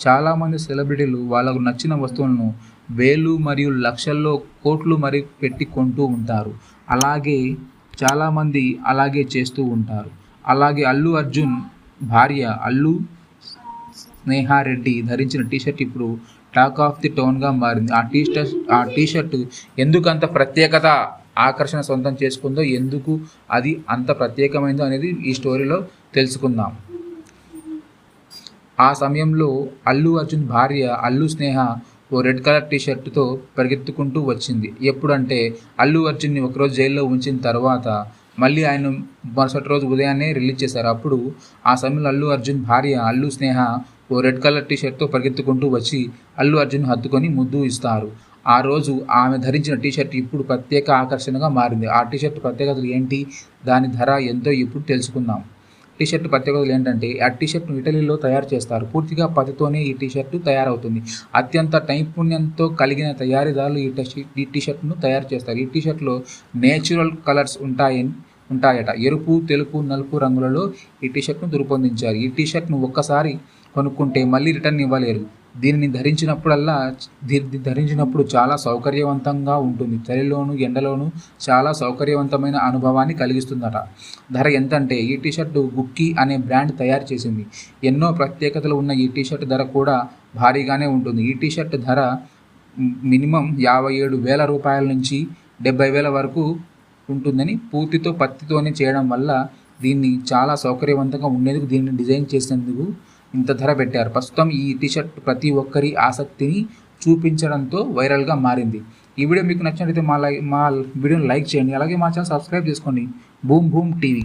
చాలామంది సెలబ్రిటీలు వాళ్ళకు నచ్చిన వస్తువులను వేలు మరియు లక్షల్లో కోట్లు మరి పెట్టి కొంటూ ఉంటారు. అలాగే చాలామంది అలాగే చేస్తూ ఉంటారు. అలాగే అల్లు అర్జున్ భార్య అల్లు స్నేహారెడ్డి ధరించిన టీషర్ట్ ఇప్పుడు టాక్ ఆఫ్ ది టౌన్గా మారింది. ఆ టీషర్ట్ ఆ టీషర్ట్ ఎందుకు అంత ప్రత్యేకత ఆకర్షణ సొంతం చేసుకుందో ఎందుకు అది అంత ప్రత్యేకమైందో అనేది ఈ స్టోరీలో తెలుసుకుందాం. ఆ సమయంలో అల్లు అర్జున్ భార్య అల్లు స్నేహ ఓ రెడ్ కలర్ టీ షర్టుతో పరిగెత్తుకుంటూ వచ్చింది. ఎప్పుడంటే అల్లు అర్జున్ని ఒకరోజు జైల్లో ఉంచిన తర్వాత మళ్ళీ ఆయన మరుసటి రోజు ఉదయాన్నే రిలీజ్ చేశారు. అప్పుడు ఆ సమయంలో అల్లు అర్జున్ భార్య అల్లు స్నేహ ఓ రెడ్ కలర్ టీ షర్ట్తో పరిగెత్తుకుంటూ వచ్చి అల్లు అర్జున్ హత్తుకొని ముద్దు ఇస్తారు. ఆ రోజు ఆమె ధరించిన టీషర్ట్ ఇప్పుడు ప్రత్యేక ఆకర్షణగా మారింది. ఆ టీషర్ట్ ప్రత్యేకతలు ఏంటి? దాని ధర ఎంతో ఇప్పుడు తెలుసుకుందాం. టీషర్ట్ ప్రత్యేకతలు ఏంటంటే ఆ టీ షర్ట్ను ఇటలీలో తయారు చేస్తారు. పూర్తిగా పతితోనే ఈ టీషర్ట్ తయారవుతుంది. అత్యంత నైపుణ్యంతో కలిగిన తయారీదారులు ఈ టీ ఈ టీషర్ట్ను తయారు చేస్తారు. ఈ టీషర్ట్లో నేచురల్ కలర్స్ ఉంటాయని ఉంటాయట. ఎరుపు తెలుపు నలుపు రంగులలో ఈ టీషర్ట్ను రూపొందించారు. ఈ టీ షర్ట్ను ఒక్కసారి కొనుక్కుంటే మళ్ళీ రిటర్న్ ఇవ్వలేరు. దీనిని ధరించినప్పుడల్లా దీన్ని ధరించినప్పుడు చాలా సౌకర్యవంతంగా ఉంటుంది. చలిలోను ఎండలోను చాలా సౌకర్యవంతమైన అనుభవాన్ని కలిగిస్తుందట. ధర ఎంతంటే ఈ టీషర్టు గుక్కి అనే బ్రాండ్ తయారు చేసింది. ఎన్నో ప్రత్యేకతలు ఉన్న ఈ టీషర్ట్ ధర కూడా భారీగానే ఉంటుంది. ఈ టీషర్ట్ ధర మినిమం యాభై ఏడు వేల రూపాయల నుంచి డెబ్బై వేల వరకు ఉంటుందని పూర్తితో పత్తితోనే చేయడం వల్ల దీన్ని చాలా సౌకర్యవంతంగా ఉండేందుకు దీన్ని డిజైన్ చేసేందుకు ఇంత ధర పెట్టారు. ప్రస్తుతం ఈ టీషర్ట్ ప్రతి ఒక్కరి ఆసక్తిని చూపించడంతో వైరల్గా మారింది. ఈ వీడియో మీకు నచ్చినట్లయితే మా లై మా వీడియోని లైక్ చేయండి. అలాగే మా ఛానల్ సబ్స్క్రైబ్ చేసుకోండి. Boom Boom TV.